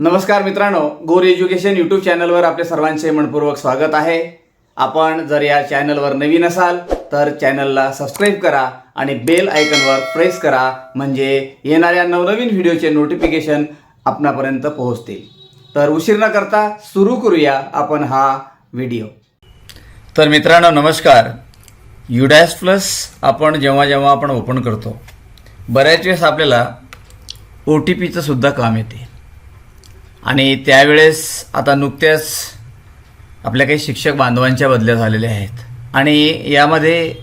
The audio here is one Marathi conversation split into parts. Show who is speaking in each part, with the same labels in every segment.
Speaker 1: नमस्कार मित्रांनो गोर एज्युकेशन यूट्यूब चॅनलवर आपले सर्वांचे मनपूर्वक स्वागत आहे. आपण जर या चॅनलवर नवीन असाल तर चॅनलला सबस्क्राईब करा आणि बेल आयकनवर प्रेस करा म्हणजे येणाऱ्या नवनवीन व्हिडिओचे नोटिफिकेशन आपणापर्यंत पोहोचतील. तर उशीर न करता सुरू करूया आपण हा व्हिडिओ तर मित्रांनो नमस्कार. युडॅस प्लस आपण जेव्हा जेव्हा आपण ओपन करतो बऱ्याच वेळेस आपल्याला ओ टी पीचं सुद्धा काम येते. आणि त्यावेळेस आता नुकत्याच आपल्या काही शिक्षक बांधवांच्या बदल्या झालेल्या आहेत. आणि यामध्ये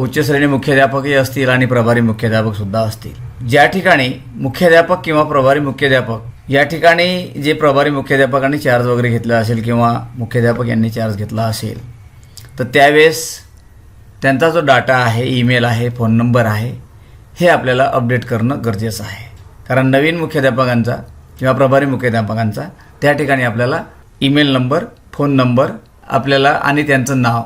Speaker 1: उच्चश्रेणी मुख्याध्यापकही असतील आणि प्रभारी मुख्याध्यापकसुद्धा असतील. ज्या ठिकाणी मुख्याध्यापक किंवा प्रभारी मुख्याध्यापक या ठिकाणी जे प्रभारी मुख्याध्यापकांनी चार्ज वगैरे घेतला असेल किंवा मुख्याध्यापक यांनी चार्ज घेतला असेल तर त्यावेळेस त्यांचा जो डाटा आहे ईमेल आहे फोन नंबर आहे हे आपल्याला अपडेट करणं गरजेचं आहे. कारण नवीन मुख्याध्यापकांचा किंवा प्रभारी मुख्याध्यापकांचा. त्या ठिकाणी आपल्याला ईमेल नंबर फोन नंबर आपल्याला आणि त्यांचं नाव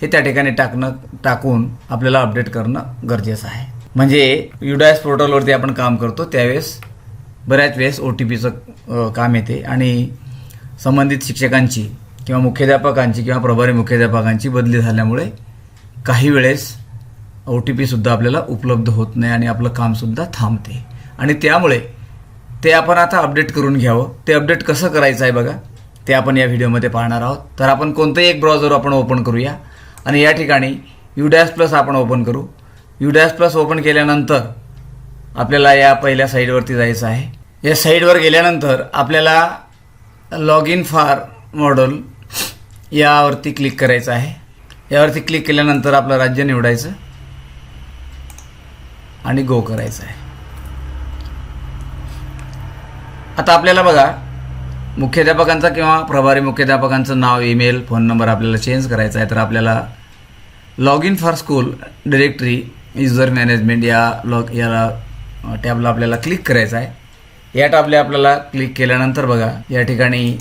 Speaker 1: हे त्या ठिकाणी टाकणं टाकून आपल्याला अपडेट करणं गरजेचं आहे. म्हणजे युडायस पोर्टलवरती आपण काम करतो त्यावेळेस बऱ्याच वेळेस ओ टी पीचं काम येते आणि संबंधित शिक्षकांची किंवा मुख्याध्यापकांची किंवा प्रभारी मुख्याध्यापकांची बदली झाल्यामुळे काही वेळेस ओ टी पीसुद्धा आपल्याला उपलब्ध होत नाही आणि आपलं कामसुद्धा थांबते. आणि त्यामुळे ते आपण आता अपडेट करून घ्यावं. ते अपडेट कसं करायचं आहे बघा. ते आपण या व्हिडिओमध्ये पाहणार आहोत. तर आपण कोणतंही एक ब्राउझर आपण ओपन करूया. आणि या ठिकाणी युडॅस प्लस आपण ओपन करू. युडॅस प्लस ओपन केल्यानंतर आपल्याला या पहिल्या साईडवरती जायचं आहे. या साईडवर गेल्यानंतर आपल्याला लॉग इन फार मॉडल यावरती क्लिक करायचं आहे. यावरती क्लिक केल्यानंतर आपलं राज्य निवडायचं. आणि गो करायचं आहे. आता आपल्याला बघा मुख्याध्यापकांचा किंवा प्रभारी मुख्याध्यापकांचं नाव ईमेल फोन नंबर आपल्याला चेंज करायचा आहे तर आपल्याला log in for school directory user management या लॉग याला टॅबला आपल्याला क्लिक करायचं आहे. या टॅबला आपल्याला क्लिक केल्यानंतर बघा या ठिकाणी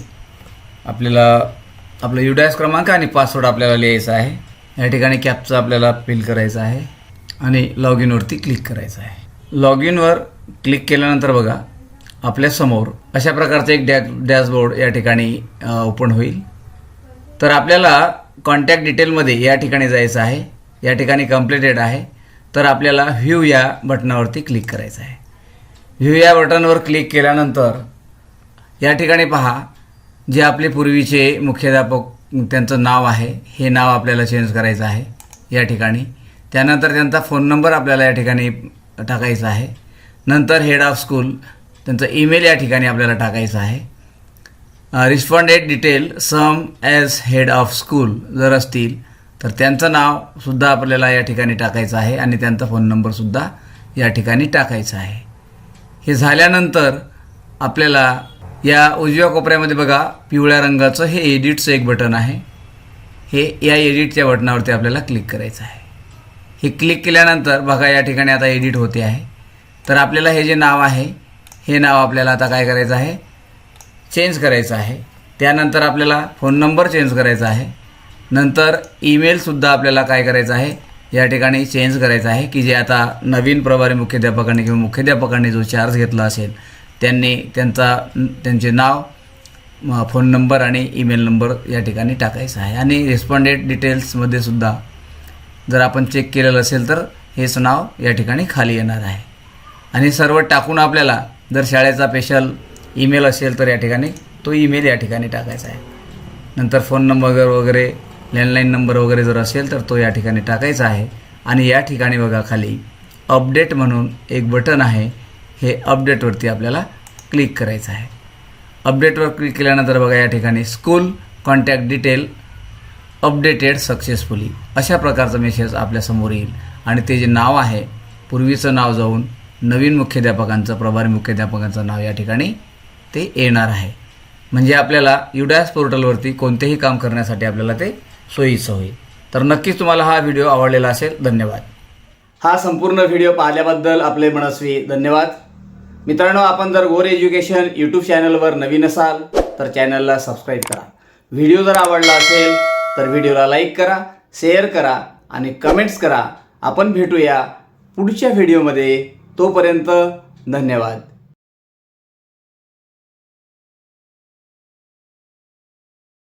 Speaker 1: आपल्याला आपलं युडायस क्रमांक आणि पासवर्ड आपल्याला लिहायचा आहे. या ठिकाणी कॅपचं आपल्याला फिल करायचं आहे आणि लॉग इनवरती क्लिक करायचं आहे. लॉग इनवर क्लिक केल्यानंतर बघा आपल्यासमोर अशा प्रकारचं एक डॅ डॅशबोर्ड या ठिकाणी ओपन होईल. तर आपल्याला कॉन्टॅक्ट डिटेलमध्ये या ठिकाणी जायचं आहे. या ठिकाणी कम्प्लिटेड आहे. तर आपल्याला व्ह्यू या बटनावरती क्लिक करायचं आहे. व्ह्यू या बटनवर क्लिक केल्यानंतर या ठिकाणी पहा जे आपले पूर्वीचे मुख्याध्यापक त्यांचं नाव आहे हे नाव आपल्याला चेंज करायचं आहे या ठिकाणी. त्यानंतर त्यांचा फोन नंबर आपल्याला या ठिकाणी टाकायचा आहे. नंतर हेड ऑफ स्कूल त्यांचं ईमेल या ठिकाणी आपल्याला टाकायचं आहे. Responded detail same as head of school जर असतील तर त्यांचं नावसुद्धा आपल्याला या ठिकाणी टाकायचं आहे आणि त्यांचा फोन नंबरसुद्धा या ठिकाणी टाकायचा आहे. हे झाल्यानंतर आपल्याला या उजव्या कोपऱ्यामध्ये बघा पिवळ्या रंगाचं हे एडिटचं एक बटन आहे. हे या एडिटच्या बटनावरती आपल्याला क्लिक करायचं आहे. हे क्लिक केल्यानंतर बघा या ठिकाणी आता एडिट होते आहे. तर आपल्याला हे जे नाव आहे हे नाव आपल्याला आता काय करायचं आहे? चेंज करायचं आहे. त्यानंतर आपल्याला फोन नंबर चेंज करायचा आहे. नंतर ईमेलसुद्धा आपल्याला काय करायचं आहे? या ठिकाणी चेंज करायचं आहे की जे आता नवीन प्रभारी मुख्याध्यापकांनी किंवा मुख्याध्यापकांनी जो चार्ज घेतला असेल त्यांनी त्यांचा त्यांचे नाव फोन नंबर आणि ईमेल नंबर या ठिकाणी टाकायचा आहे. आणि रिस्पॉन्डेड डिटेल्समध्ये सुद्धा जर आपण चेक केलेलं असेल तर हेच नाव या ठिकाणी खाली येणार आहे. आणि सर्व टाकून आपल्याला जर शाळेचा स्पेशल ईमेल असेल तर या ठिकाणी तो ईमेल या ठिकाणी टाकायचा आहे. नंतर फोन नंबर वगैरे लँडलाईन नंबर वगैरे जर असेल तर तो या ठिकाणी टाकायचा आहे. आणि या ठिकाणी बघा खाली अपडेट म्हणून एक बटन आहे. हे अपडेटवरती आपल्याला क्लिक करायचं आहे. अपडेटवर क्लिक केल्यानंतर बघा या ठिकाणी school contact detail updated successfully अशा प्रकारचा मेसेज आपल्यासमोर येईल. आणि ते जे नाव आहे पूर्वीचं नाव जाऊन नवीन मुख्याध्यापकांचं प्रभारी मुख्याध्यापकांचं नाव या ठिकाणी ते येणार आहे. म्हणजे आपल्याला युडॅस पोर्टलवरती कोणतेही काम करण्यासाठी आपल्याला ते सोयीचं होईल. तर नक्कीच तुम्हाला हा व्हिडिओ आवडलेला असेल धन्यवाद. हा संपूर्ण व्हिडिओ पाहिल्याबद्दल आपले मनस्वी धन्यवाद. मित्रांनो आपण जर गोर एज्युकेशन यूट्यूब चॅनलवर नवीन असाल तर चॅनलला सबस्क्राईब करा. व्हिडिओ जर आवडला असेल तर व्हिडिओला लाईक करा शेअर करा आणि कमेंट्स करा. आपण भेटूया पुढच्या व्हिडिओमध्ये. तोपर्यंत धन्यवाद.